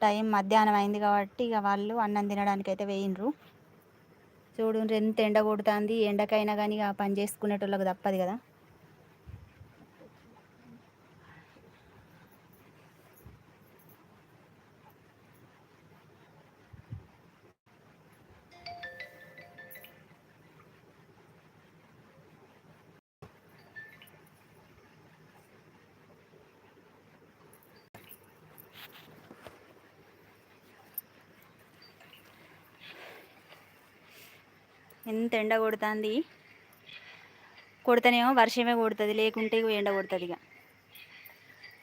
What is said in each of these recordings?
Time మధ్యాహ్నం అయింది కాబట్టి ఇక వాళ్ళు అన్నం తినడానికి అయితే వేయినరు చూడు ఎంత ఎండ కొడుతుంది ఎండకైనా కానీ ఇక పని చేసుకునేటోళ్ళకి తప్పదు కదా. ఎంత ఎండ కొడుతుంది? కొడితేనేమో వర్షమే కొడుతుంది లేకుంటే ఎండ కొడుతుంది ఇక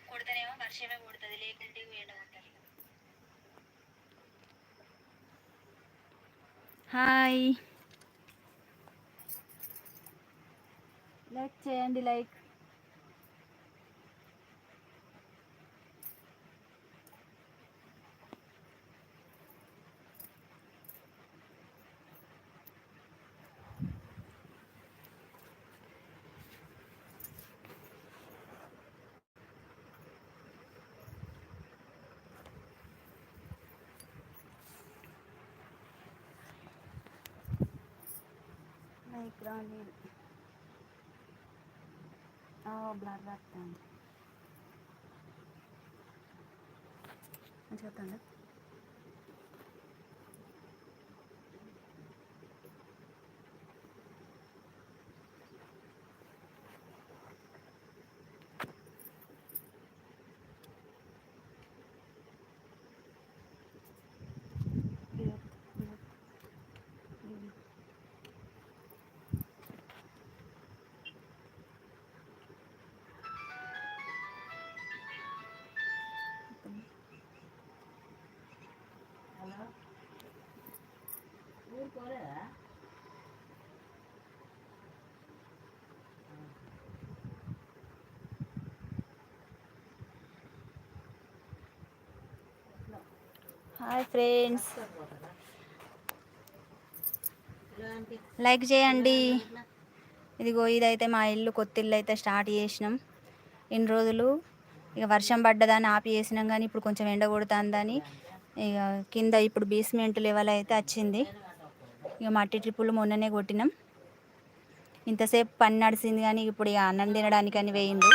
కొడితేనేమో వర్షమే కొడుతుంది లేకుంటే ఇగో ఎండ కొడుతుంది హాయ్. లైక్ చేయండి లైక్. ఇక్కడ రాలేదు బ్లర్ వస్తుంది మంచిగా వస్తుందా హాయ్ ఫ్రెండ్స్. లైక్ చేయండి. ఇదిగో ఇదైతే మా ఇల్లు కొత్త ఇల్లు అయితే స్టార్ట్ చేసినాం. ఇన్ని రోజులు ఇక వర్షం పడ్డదని ఆపి చేసినాం కానీ ఇప్పుడు కొంచెం ఎండ కొడుతుందని ఇక కింద ఇప్పుడు బేస్మెంట్ లెవెల్ అయితే వచ్చింది. ఇక మట్టి ట్రిప్పులు మొన్ననే కొట్టినాం. ఇంతసేపు పని నడిచింది కానీ ఇప్పుడు ఇక అన్నం తినడానికి అని వేయింది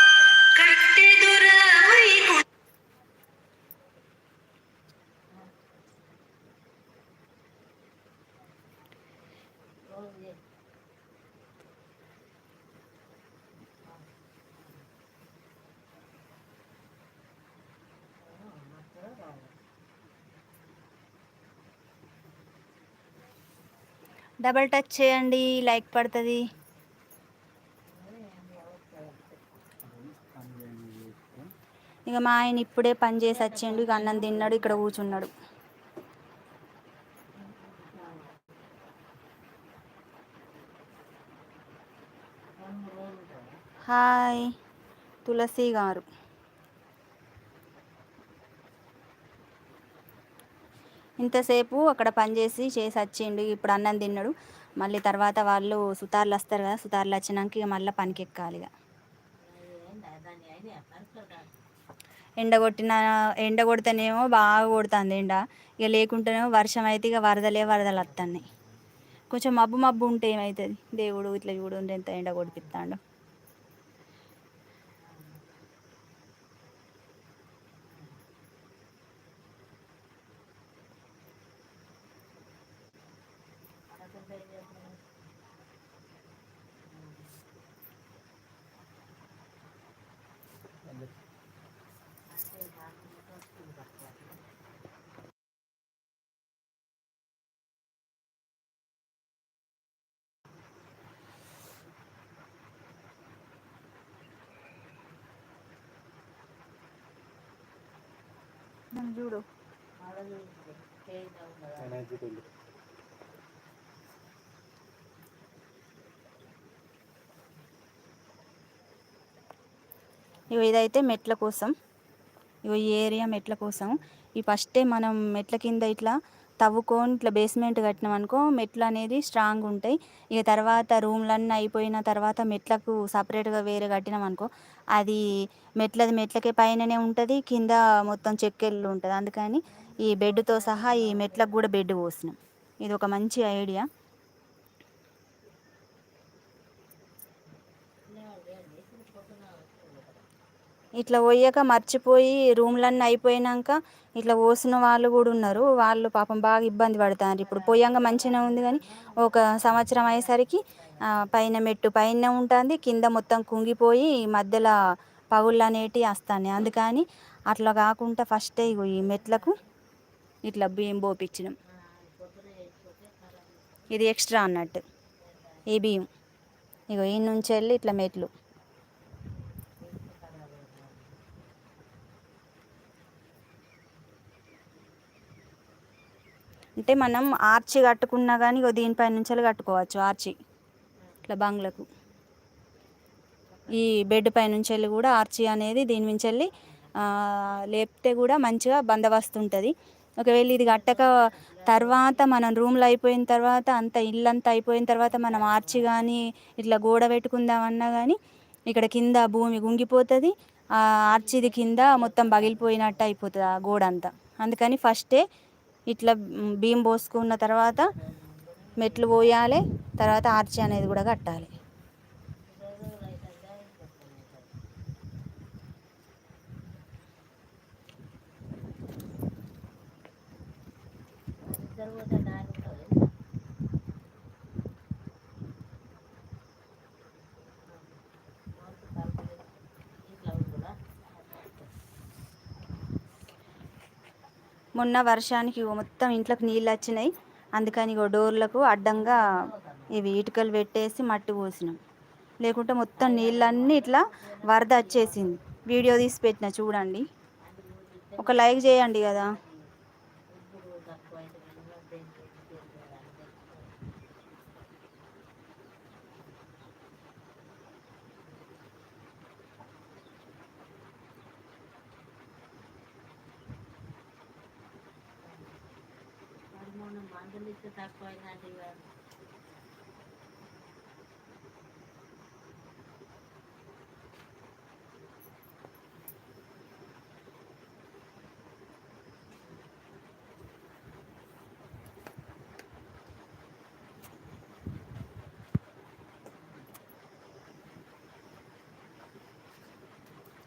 డబల్ టచ్ చేయండి లైక్ పడుతుంది. ఇక మా ఆయన ఇప్పుడే పని చేసి వచ్చిండు ఇక అన్నం తిన్నాడు ఇక్కడ కూర్చున్నాడు. హాయ్ తులసి గారు. ఇంతసేపు అక్కడ పనిచేసి చేసి వచ్చిండు. ఇప్పుడు అన్నం తిన్నాడు. మళ్ళీ తర్వాత వాళ్ళు సుతార్లు వస్తారు కదా సుతార్లు వచ్చినాక ఇక మళ్ళీ పనికి ఎక్కాలి ఇక. ఎండ కొట్టిన ఎండ కొడితేనేమో బాగా కొడుతుంది ఎండ. ఇక లేకుంటేనేమో వర్షం అయితే ఇక వరదలే వరదలు వస్తున్నాయి కొంచెం మబ్బు మబ్బు ఉంటే ఏమవుతుంది? దేవుడు ఇట్లా చూడు ఎంత ఎండ కొడిపిస్తాడు నన్ను చూడు ఇగో ఇదైతే మెట్ల కోసం. ఇగో ఈ ఏరియా మెట్ల కోసం. ఈ ఫస్టే మనం మెట్ల కింద ఇట్లా తవ్వుకొని ఇట్లా బేస్మెంట్ కట్టినాం అనుకో మెట్లు అనేది స్ట్రాంగ్ ఉంటాయి. ఇక తర్వాత రూమ్లన్నీ అయిపోయిన తర్వాత మెట్లకు సపరేట్గా వేరే కట్టినాం అనుకో అది మెట్లది మెట్లకే పైననే ఉంటుంది కింద మొత్తం చెక్కెళ్ళు ఉంటుంది. అందుకని ఈ బెడ్తో సహా ఈ మెట్లకు కూడా బెడ్ పోసినాం. ఇది ఒక మంచి ఐడియా. ఇట్లా పోయాక మర్చిపోయి రూమ్లన్నీ అయిపోయినాక ఇట్లా పోసిన వాళ్ళు కూడా ఉన్నారు. వాళ్ళు పాపం బాగా ఇబ్బంది పడతారు. ఇప్పుడు పోయాంగా మంచిగానే ఉంది కానీ ఒక సంవత్సరం అయ్యేసరికి పైన మెట్టు పైన ఉంటుంది. కింద మొత్తం కుంగిపోయి మధ్యలో పగుళ్ళు అనేటివి వస్తాయి అందుకని అట్లా కాకుండా ఫస్ట్ ఇగో ఈ మెట్లకు ఇట్లా బియ్యం పోపించినాం ఇది ఎక్స్ట్రా అన్నట్టు. ఈ బియ్యం. ఇగో ఈ నుంచి వెళ్ళి ఇట్లా మెట్లు. అంటే మనం ఆర్చి కట్టుకున్నా కానీ ఇగో దీనిపై నుంచి కట్టుకోవచ్చు ఆర్చి. ఇట్లా బంగ్లకు. ఈ బెడ్ పై నుంచి వెళ్ళి కూడా ఆర్చి అనేది దీని నుంచి వెళ్ళి లేపితే కూడా మంచిగా బందోబస్తు ఉంటుంది. ఒకవేళ ఇది కట్టక తర్వాత మనం రూమ్లో అయిపోయిన తర్వాత అంత ఇల్లంతా అయిపోయిన తర్వాత మనం ఆర్చి కానీ ఇట్లా గోడ పెట్టుకుందామన్నా కానీ ఇక్కడ కింద భూమి గుంగిపోతుంది. ఆ ఆర్చిది కింద మొత్తం పగిలిపోయినట్టు అయిపోతుంది ఆ గోడ అంతా అందుకని ఫస్టే ఇట్లా బియ్యం పోసుకున్న తర్వాత మెట్లు పోయాలి తర్వాత ఆర్చి అనేది కూడా కట్టాలి. మొన్న వర్షానికి మొత్తం ఇంట్లోకి నీళ్ళు వచ్చినాయి. అందుకని ఇగో డోర్లకు అడ్డంగా ఇవి ఇటుకలు పెట్టేసి మట్టి పోసినాం. లేకుంటే మొత్తం నీళ్ళన్నీ ఇట్లా వరద వచ్చేసింది. వీడియో తీసి పెట్టిన చూడండి. ఒక లైక్ చేయండి కదా.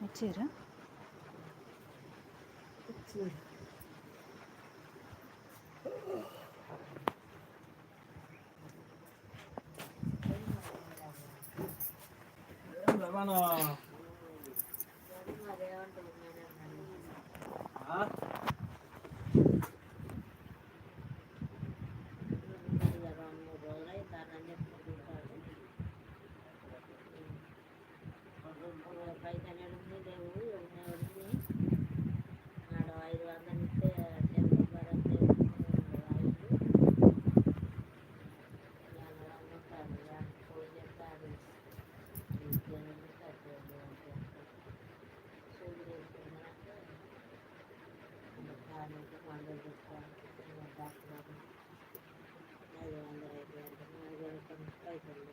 వచ్చారా మన వాళ్ళకి వందలు పెట్టుకోవాలి డాక్టర్ గారు ఐదు వందలు ఐదు వందలు ఐదు వందలు పైసలు